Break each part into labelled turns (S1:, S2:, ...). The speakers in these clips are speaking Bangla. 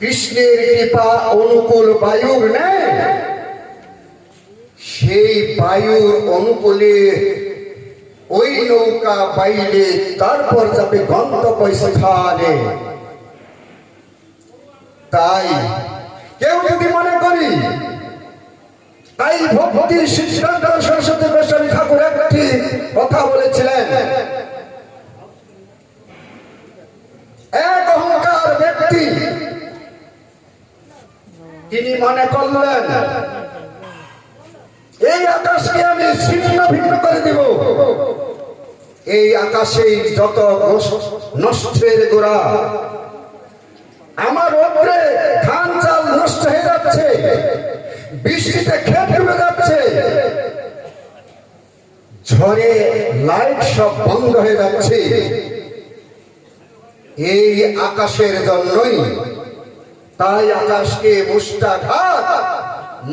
S1: কৃষ্ণের কৃপা অনুকূল বায়ুর নেই সেই বায়ুর অনুকূলে ওই নৌকা বাইলে তারপর যাবে গন্তব্য স্থানে তাই কেউ যদি মনে করি, তাই ভক্তি সিদ্ধান্ত তিনি মনে করলেন, এই আকাশকে আমি ছিন্ন ভিন্ন করে দিব। এই আকাশে যত নষ্ট- নষ্টের গোড়া, আমার ওপরে ধান চাল নষ্ট হয়ে যাচ্ছে, বৃষ্টিতে ক্ষেত ডুবে যাচ্ছে। ঝড়ে লাইট সব বন্ধ হয়ে যাচ্ছে। এই আকাশের জন্যই তাই আকাশকে মুষ্টাঘাত,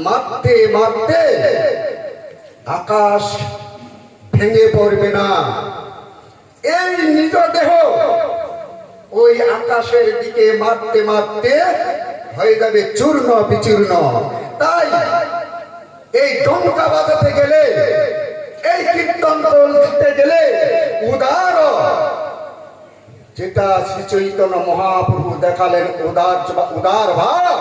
S1: মারতে মারতে আকাশ ভেঙে পড়বে না। এই নিজ দেহ ওই আকাশের দিকে মারতে মারতে হয়ে যাবে চূর্ণ, বিচূর্ণ। তাই এই ডঙ্কা বাজাতে গেলে এই কীর্তন করতে গেলে উদার যেটা শ্রী চৈতন্য মহাপ্রভু দেখালেন উদার উদার ভাব।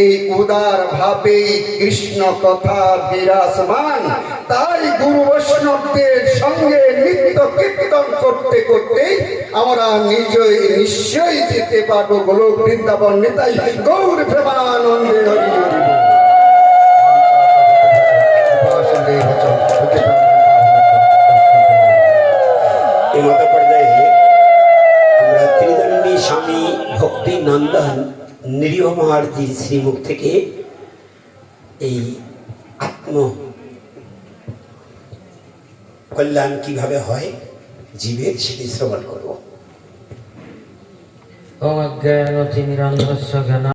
S1: এই উদার ভাবে কৃষ্ণ কথা বিরাজমান। তাই গুরু বৈষ্ণবদের সঙ্গে নিত্য কীর্তন করতে করতে আমরা নিজই নিশ্চয়ই যেতে পারব গোলক বৃন্দাবন নেতাই গৌর প্রেমানন্দে হরি
S2: ভক্তি নন্দন নিরীহ মহারজির শ্রীমুখ থেকে এই আত্ম কল্যাণ কীভাবে হয়, জীবের সেটি শ্রবণ করব।
S3: অজ্ঞান জ্ঞান